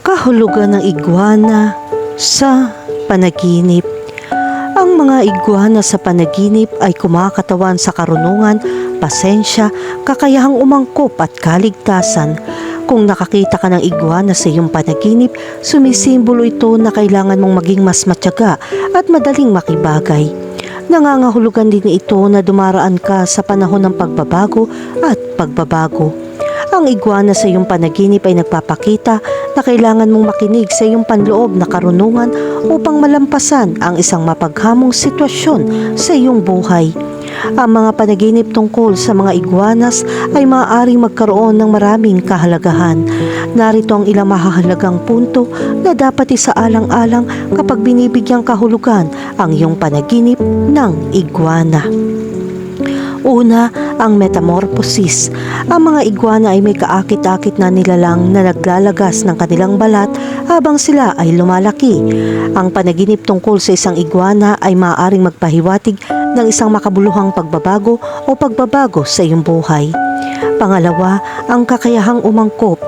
Kahulugan ng iguana sa panaginip. Ang mga iguana sa panaginip ay kumakatawan sa karunungan, pasensya, kakayahang umangkop at kaligtasan. Kung nakakita ka ng iguana sa iyong panaginip, sumisimbolo ito na kailangan mong maging mas matyaga at madaling makibagay. Nangangahulugan din ito na dumaraan ka sa panahon ng pagbabago at pagbabago. Ang iguana sa iyong panaginip ay nagpapakita na kailangan mong makinig sa iyong panloob na karunungan upang malampasan ang isang mapaghamong sitwasyon sa iyong buhay. Ang mga panaginip tungkol sa mga iguanas ay maaaring magkaroon ng maraming kahalagahan. Narito ang ilang mahahalagang punto na dapat isaalang-alang kapag binibigyang kahulugan ang iyong panaginip ng iguana. Una, ang metamorphosis. Ang mga iguana ay may kaakit-akit na nilalang na naglalagas ng kanilang balat habang sila ay lumalaki. Ang panaginip tungkol sa isang iguana ay maaaring magpahiwatig ng isang makabuluhang pagbabago o pagbabago sa iyong buhay. Pangalawa, ang kakayahang umangkop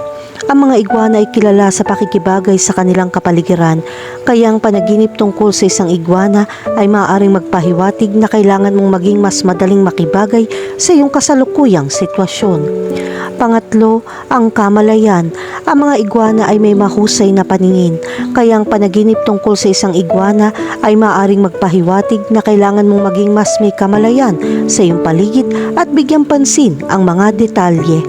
ang mga iguana ay kilala sa pakikibagay sa kanilang kapaligiran, kaya ang panaginip tungkol sa isang iguana ay maaaring magpahiwatig na kailangan mong maging mas madaling makibagay sa iyong kasalukuyang sitwasyon. Pangatlo, ang kamalayan. Ang mga iguana ay may mahusay na paningin, kaya ang panaginip tungkol sa isang iguana ay maaaring magpahiwatig na kailangan mong maging mas may kamalayan sa iyong paligid at bigyan pansin ang mga detalye.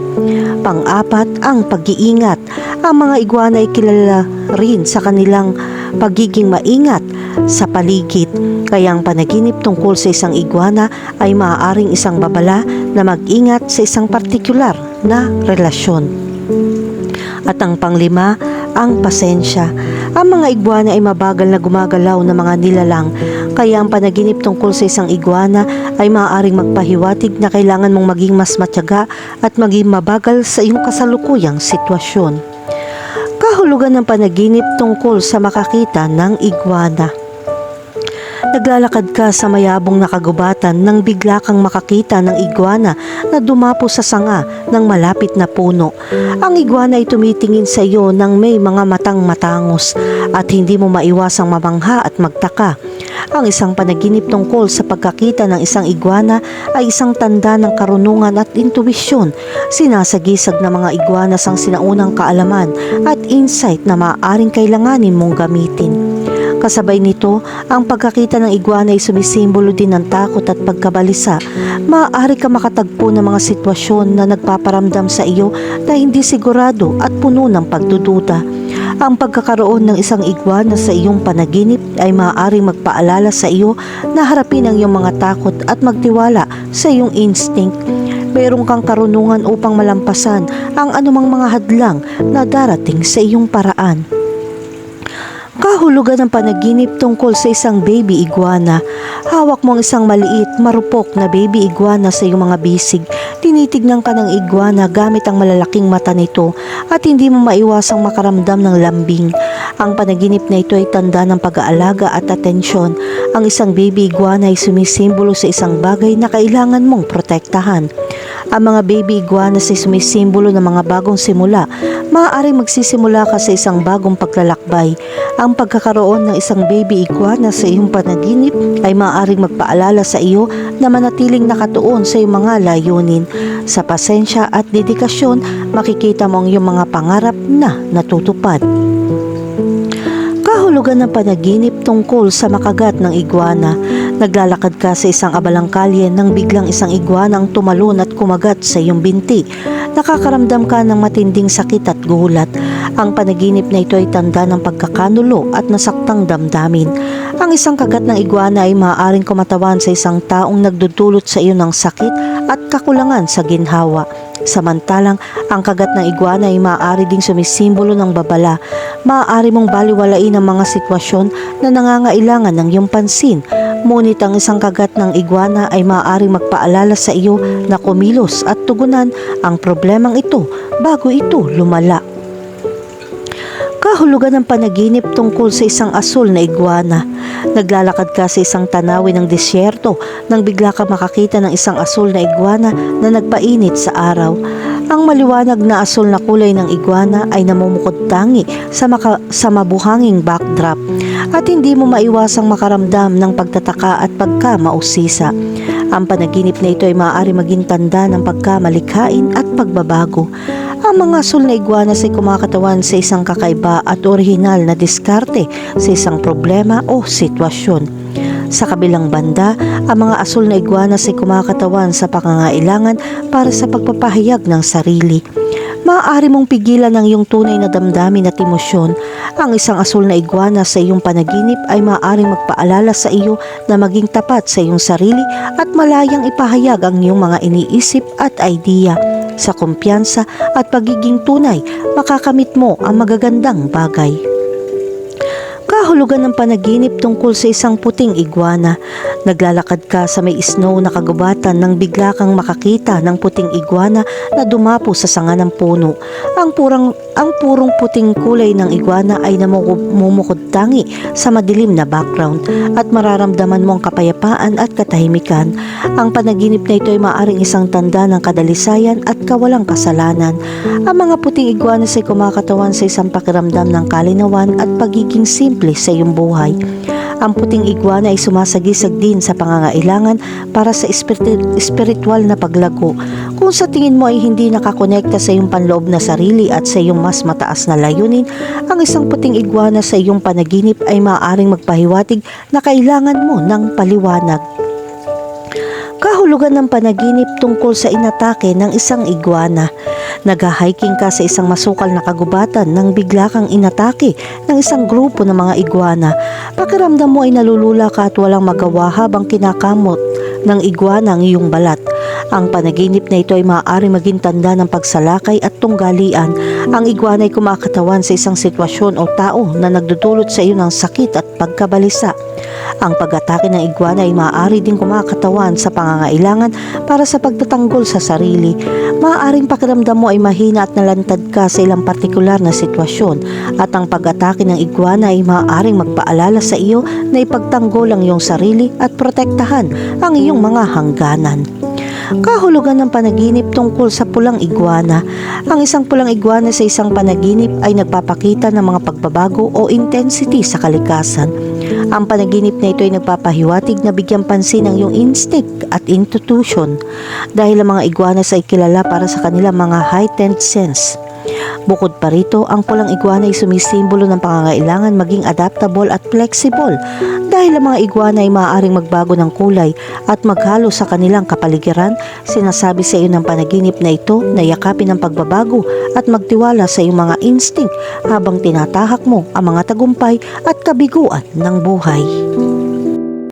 Pang-apat, ang pag-iingat. Ang mga iguana ay kilala rin sa kanilang pagiging maingat sa paligid. Kaya ang panaginip tungkol sa isang iguana ay maaaring isang babala na mag-ingat sa isang partikular na relasyon. At ang panglima, ang pasensya. Ang mga iguana ay mabagal na gumagalaw na mga nilalang, kaya ang panaginip tungkol sa isang iguana ay maaaring magpahiwatig na kailangan mong maging mas matyaga at maging mabagal sa iyong kasalukuyang sitwasyon. Kahulugan ng panaginip tungkol sa makakita ng iguana. Naglalakad ka sa mayabong na kagubatan nang bigla kang makakita ng iguana na dumapo sa sanga ng malapit na puno. Ang iguana ay tumitingin sa iyo ng may mga matang matangos at hindi mo maiwasang mamangha at magtaka. Ang isang panaginip tungkol sa pagkakita ng isang iguana ay isang tanda ng karunungan at intuwisyon. Sinasagisag ng mga iguanas ang sinaunang kaalaman at insight na maaaring kailanganin mong gamitin. Kasabay nito, ang pagkakita ng iguana ay sumisimbolo din ng takot at pagkabalisa. Maaari ka makatagpo ng mga sitwasyon na nagpaparamdam sa iyo na hindi sigurado at puno ng pagdududa. Ang pagkakaroon ng isang iguana sa iyong panaginip ay maaaring magpaalala sa iyo na harapin ang iyong mga takot at magtiwala sa iyong instinct. Mayroon kang karunungan upang malampasan ang anumang mga hadlang na darating sa iyong paraan. Kahulugan ng panaginip tungkol sa isang baby iguana. Hawak mo ang isang maliit, marupok na baby iguana sa iyong mga bisig. Tinitignan ka ng iguana gamit ang malalaking mata nito at hindi mo maiwasang makaramdam ng lambing. Ang panaginip na ito ay tanda ng pag-aalaga at atensyon. Ang isang baby iguana ay sumisimbolo sa isang bagay na kailangan mong protektahan. Ang mga baby iguanas ay sumisimbolo ng mga bagong simula. Maaaring magsisimula ka sa isang bagong paglalakbay. Ang pagkakaroon ng isang baby iguana sa iyong panaginip ay maaaring magpaalala sa iyo na manatiling nakatuon sa iyong mga layunin. Sa pasensya at dedikasyon, makikita mo ang iyong mga pangarap na natutupad. Kahulugan ng panaginip tungkol sa makagat ng iguana. Naglalakad ka sa isang abalang kalye nang biglang isang iguana ang tumalon at kumagat sa iyong binti. Nakakaramdam ka ng matinding sakit at gulat. Ang panaginip na ito ay tanda ng pagkakanulo at nasaktang damdamin. Ang isang kagat ng iguana ay maaaring kumatawan sa isang taong nagdudulot sa iyo ng sakit at kakulangan sa ginhawa. Samantalang ang kagat ng iguana ay maaari ding sumisimbolo ng babala. Maaari mong baliwalain ang mga sitwasyon na nangangailangan ng iyong pansin. Ngunit ang isang kagat ng iguana ay maaaring magpaalala sa iyo na kumilos at tugunan ang problemang ito bago ito lumala. Kahulugan ng panaginip tungkol sa isang asul na iguana. Naglalakad ka sa isang tanawin ng disyerto nang bigla ka makakita ng isang asul na iguana na nagpainit sa araw. Ang maliwanag na asul na kulay ng iguana ay namumukod tangi sa, maka, sa mabuhanging backdrop at hindi mo maiwasang makaramdam ng pagtataka at pagkamausisa. Ang panaginip na ito ay maaari maging tanda ng pagkamalikhain at pagbabago. Ang mga asul na iguanas ay kumakatawan sa isang kakaiba at orihinal na diskarte sa isang problema o sitwasyon. Sa kabilang banda, ang mga asul na iguanas ay kumakatawan sa pangangailangan para sa pagpapahayag ng sarili. Maaari mong pigilan ang iyong tunay na damdamin at emosyon. Ang isang asul na iguana sa iyong panaginip ay maaaring magpaalala sa iyo na maging tapat sa iyong sarili at malayang ipahayag ang iyong mga iniisip at idea. Sa kumpiyansa at pagiging tunay, makakamit mo ang magagandang bagay. Kahulugan ng panaginip tungkol sa isang puting iguana. Naglalakad ka sa may snow na kagubatan nang bigla kang makakita ng puting iguana na dumapo sa sanga ng puno. Ang purang ang purong puting kulay ng iguana ay namumukod tangi sa madilim na background at mararamdaman mo ang kapayapaan at katahimikan. Ang panaginip na ito ay maaaring isang tanda ng kadalisayan at kawalang kasalanan. Ang mga puting iguanas ay kumakatawan sa isang pakiramdam ng kalinawan at pagiging simple sa iyong buhay. Ang puting iguana ay sumasagisag din sa pangangailangan para sa espiritu- espiritual na paglago. Kung sa tingin mo ay hindi nakakonekta sa iyong panloob na sarili at sa iyong mas mataas na layunin, ang isang puting iguana sa iyong panaginip ay maaaring magpahiwatig na kailangan mo ng paliwanag. Kahulugan ng panaginip tungkol sa inatake ng isang iguana. Nag-hiking ka sa isang masukal na kagubatan nang bigla kang inatake ng isang grupo ng mga iguana. Pakiramdam mo ay nalulula ka at walang magawa habang kinakamot ng iguana ang iyong balat. Ang panaginip na ito ay maaari maging tanda ng pagsalakay at tunggalian. Ang iguana ay kumakatawan sa isang sitwasyon o tao na nagdudulot sa iyo ng sakit at pagkabalisa. Ang pag-atake ng iguana ay maaari din kumakatawan sa pangangailangan para sa pagtatanggol sa sarili. Maaaring pakiramdam mo ay mahina at nalantad ka sa ilang partikular na sitwasyon at ang pag-atake ng iguana ay maaaring magpaalala sa iyo na ipagtanggol ang iyong sarili at protektahan ang iyong mga hangganan. Kahulugan ng panaginip tungkol sa pulang iguana. Ang isang pulang iguana sa isang panaginip ay nagpapakita ng mga pagbabago o intensity sa kalikasan. Ang panaginip na ito ay nagpapahiwatig na bigyan pansin ang iyong instinct at intuition dahil ang mga iguanas ay kilala para sa kanilang mga heightened sense. Bukod pa rito, ang pulang iguana ay sumisimbolo ng pangangailangan maging adaptable at flexible dahil ang mga iguana ay maaaring magbago ng kulay at maghalo sa kanilang kapaligiran, sinasabi sa iyo ng panaginip na ito na yakapin ang pagbabago at magtiwala sa iyong mga instinct habang tinatahak mo ang mga tagumpay at kabiguan ng buhay.